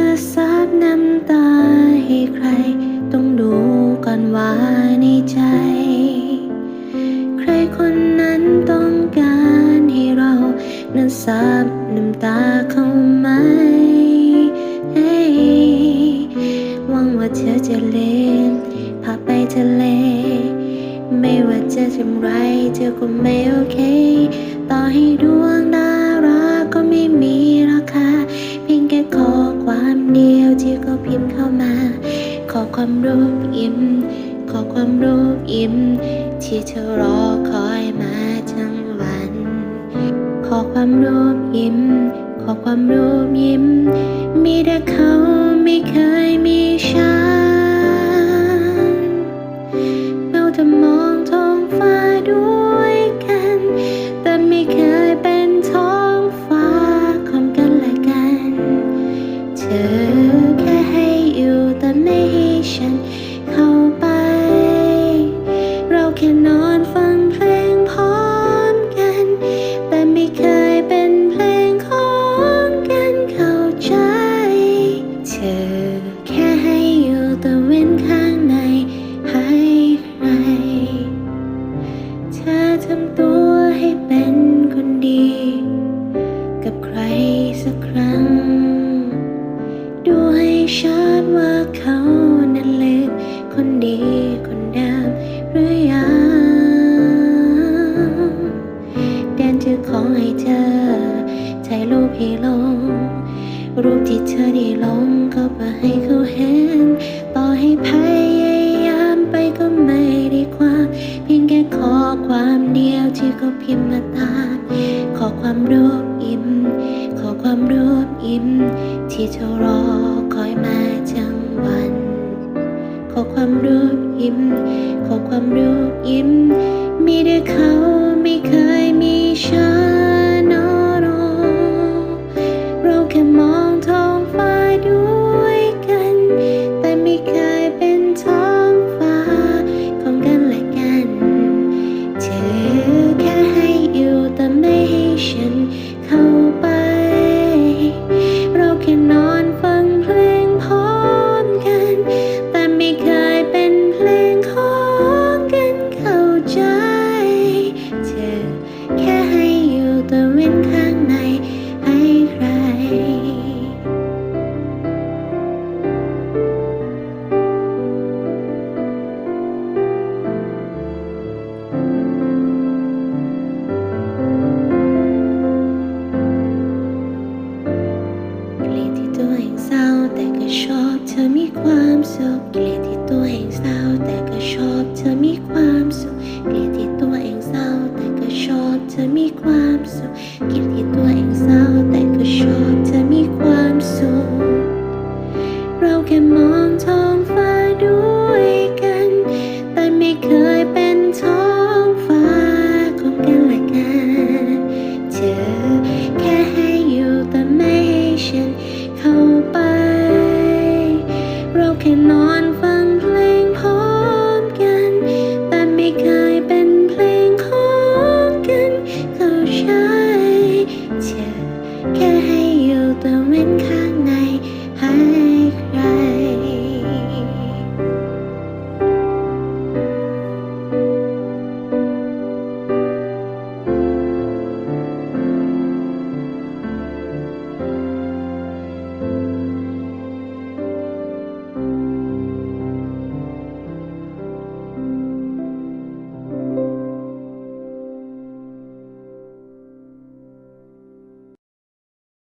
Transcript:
จะสาบน้ำตาให้ใคร ต้องดูก่อนว่าในใจ ใครคนนั้นต้องการให้เรานั้นสาบน้ำตาเขาไหมหวังว่าเธอจะเล่นพาไปทะเล ไม่ว่าจะทำไรเธอก็ไม่โอเค ต่อให้ดวงดาร ความรูปอิ่ม ขอความรูปอิ่ม ที่เธอรอคอยมาทั้งวัน ขอความรูปยิ้มขอความรูปยิ้ม มีแต่เขาไม่เคยมีฉันเราจะมองท้องฟ้าดู อได้ลงก็เพื่อให้เขาเห็น ต่อให้พยายามไปก็ไม่ได้ความ เพียงแค่ขอความเดียวที่เขาพิมพ์มาตาม ขอความรูปอิ่ม ขอความรูปอิ่ม ที่เธอรอคอยมาทั้งวัน ขอความรูปยิ้มขอความรูปยิ้มมีแต่เขาไม่เคย